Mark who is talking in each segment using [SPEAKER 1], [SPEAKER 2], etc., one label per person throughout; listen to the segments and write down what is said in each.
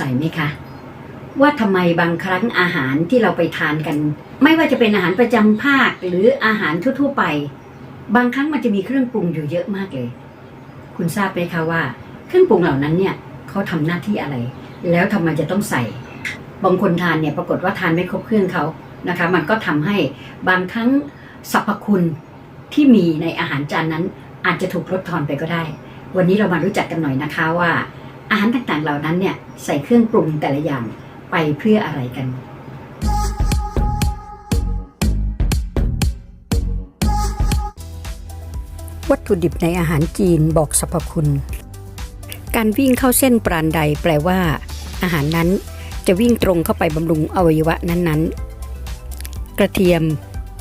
[SPEAKER 1] สัยไหมคะ ว่าทำไมบางครั้งอาหารที่เราไปทานกัน ไม่ว่าจะเป็นอาหารประจำภาคหรืออาหารทั่ว ๆ ไป บางครั้งมันจะมีเครื่องปรุงอยู่เยอะมากเลย คุณทราบไหมคะว่า เครื่องปรุงเหล่านั้นเนี่ยเขาทำหน้าที่อะไร แล้วทำไมจะต้องใส่ บางคนทานเนี่ยปรากฏว่าทานไม่ครบเครื่องเขานะคะ มันก็ทำให้บางครั้งสรรพคุณที่มีในอาหารจานนั้นอาจจะถูกลดทอนไปก็ได้ วันนี้เรามารู้จักกันหน่อยนะคะว่า อาหารต่างๆเหล่านั้นเนี่ยใส่เครื่องปรุงแต่ละอย่างไปเพื่ออะไรกันวัตถุดิบในอาหารจีนบอกสรรพคุณ การวิ่งเข้าเส้นปราณใดแปลว่า อาหารนั้นจะวิ่งตรงเข้าไปบำรุงอวัยวะนั้นๆ กระเทียม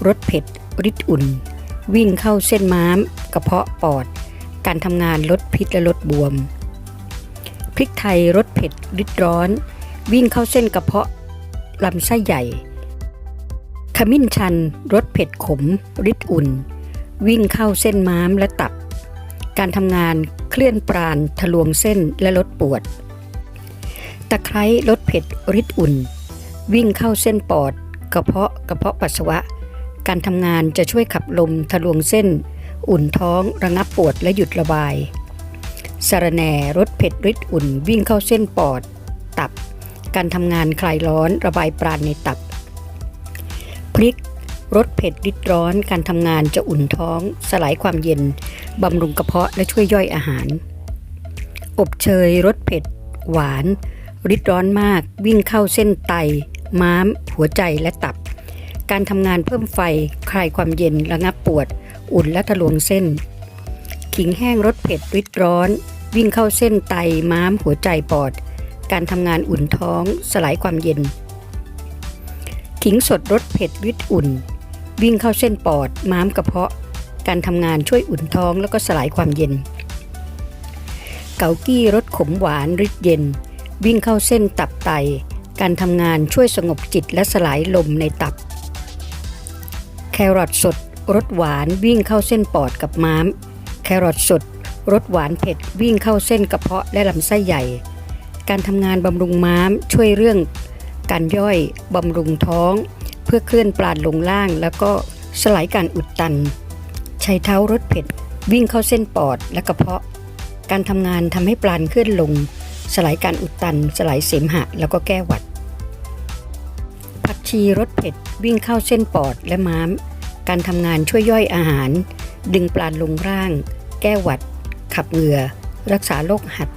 [SPEAKER 1] รสเผ็ดริดอุ่น วิ่งเข้าเส้นม้าม กระเพาะปอด การทำงานลดพิษและลดบวม พริกไทยรสเผ็ดริดร้อน วิ่งเข้าเส้นกระเพาะลำไส้ใหญ่ ขมิ้นชันรสเผ็ดขมริดอุ่น วิ่งเข้าเส้นม้ามและตับ การทำงานเคลื่อนปราณทะลวงเส้นและลดปวด ตะไคร้ลดเผ็ดริดอุ่น วิ่งเข้าเส้นปอด กระเพาะกระเพาะปัสสาวะ การทำงานจะช่วยขับลมทะลวงเส้น อุ่นท้องระงับปวดและหยุดระบาย สะรแหน่รสเผ็ดริดอุ่นวิ่งเข้าเส้นปอด ตับ การทำงานคลายร้อนระบายปราณในตับ พริกรสเผ็ดริดร้อนการทำงานจะอุ่นท้อง สลายความเย็นบำรุงกระเพาะและช่วยย่อยอาหาร อบเชยรสเผ็ด หวานริดร้อนมาก วิ่งเข้าเส้นไต ม้าม หัวใจและตับ การทำงานเพิ่มไฟ คลายความเย็นระงับปวด อุ่นและทะลวงเส้น ขิงแห้งรสเผ็ดริดร้อน วิ่งเข้าเส้นไตม้ามหัวใจปอด การทำงานอุ่นท้องสลายความเย็น ขิงสดรสเผ็ดริดอุ่น วิ่งเข้าเส้นปอด ม้ามกระเพาะ การทำงานช่วยอุ่นท้องแล้วก็สลายความเย็น เกากี้รสขมหวานริดเย็น วิ่งเข้าเส้นตับไต การทำงานช่วยสงบจิตและสลายลมในตับ แครอทสดรสหวานวิ่งเข้าเส้นปอดกับม้าม แครอทสด รสหวานเผ็ดวิ่งเข้าเส้นกระเพาะและลำไส้ใหญ่ การทำงานบำรุงม้าม ช่วยเรื่องการย่อยบำรุงท้อง เพื่อเคลื่อนปราณลงล่าง แล้วก็สลายการอุดตันชัยเท้ารสเผ็ดวิ่งเข้าเส้นปอดและกระเพาะ การทำงานทำให้ปราณเคลื่อนลง สลายการอุดตัน สลายเสมหะ แล้วก็แก้หวัด ผักชีรสเผ็ดวิ่งเข้าเส้นปอดและม้าม การทำงานช่วยย่อยอาหาร ดึงปราณลงร่าง แก้หวัด ขับเหงื่อ รักษาโรคหัด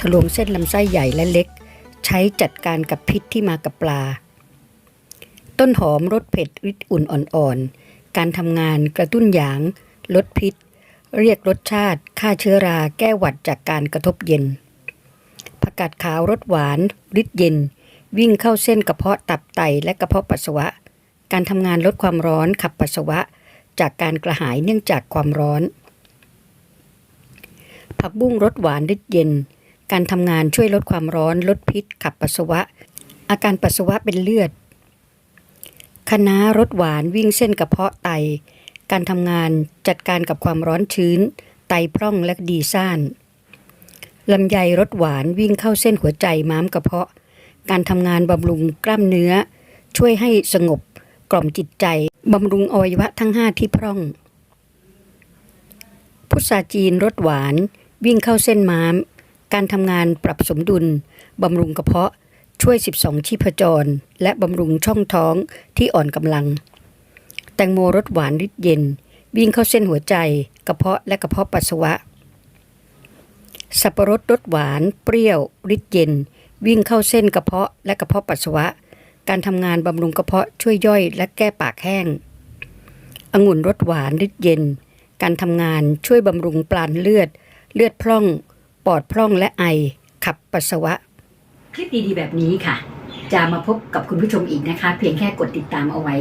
[SPEAKER 1] ทะลวงเส้นลำไส้ใหญ่และเล็ก ใช้จัดการกับพิษที่มากับปลา ต้นหอมรสเผ็ดริดอุ่นอ่อนๆ การทำงานกระตุ้นหยาง ลดพิษ เรียกรสชาติ ฆ่าเชื้อราแก้หวัดจากการกระทบเย็น ผักกาดขาวรสหวานริดเย็น วิ่งเข้าเส้นกระเพาะตับไตและกระเพาะปัสสาวะ การทำงานลดความร้อนขับปัสสาวะ จากการกระหายเนื่องจากความร้อน ผักบุ้งรสหวานริดเย็น การทำงานช่วยลดความร้อน ลดพิษ ขับปัสสาวะ อาการปัสสาวะเป็นเลือดคะน้ารสหวานวิ่งเส้นกระเพาะไต การทำงานจัดการกับความร้อนชื้น ไตพร่องและดีซ่านลำไยรสหวานวิ่งเข้าเส้นหัวใจม้ามกระเพาะ การทำงานบำรุงกล้ามเนื้อ ช่วยให้สงบกล่อมจิตใจบำรุงอวัยวะทั้งห้าที่พร่อง พุทราจีนรสหวาน วิ่งเข้าเส้นม้าม การทำงานปรับสมดุล บำรุงกระเพาะ ช่วย 12 ชีพจร และบำรุงช่องท้องที่อ่อนกำลัง แตงโมรสหวานริดเย็น วิ่งเข้าเส้นหัวใจ กระเพาะและกระเพาะปัสสาวะ สับปะรดรสหวาน เปรี้ยวริดเย็น วิ่งเข้าเส้นกระเพาะและกระเพาะปัสสาวะ การทำงานบำรุงกระเพาะช่วยย่อยและแก้ปากแห้ง องุ่นรสหวานริดเย็น การทำงานช่วยบำรุงปราณเลือด เลือดพร่อง ปอดพร่องและไอ ขับปัสสาวะ คลิปดีๆแบบนี้ค่ะ จะมาพบกับคุณผู้ชมอีกนะคะ เพียงแค่กดติดตามเอาไว้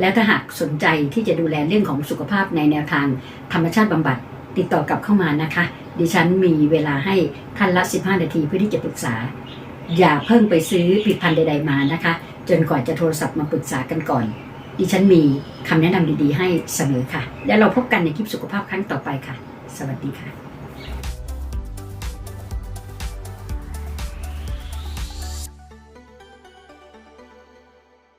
[SPEAKER 1] แล้วถ้าหากสนใจที่จะดูแลเรื่องของสุขภาพในแนวทาง ธรรมชาติบำบัดติดต่อกลับเข้ามานะคะ ดิฉันมีเวลาให้คันละ 15 นาทีเพื่อที่จะปรึกษา อย่าเพิ่งไปซื้อผลิตภัณฑ์ใด ๆมานะคะ จนกว่าจะโทรศัพท์มาปรึกษากันก่อน ดิฉันมีคำแนะนำดีๆ ให้เสมอค่ะ แล้วเราพบกันในคลิปสุขภาพครั้งต่อไปค่ะ สวัสดีค่ะ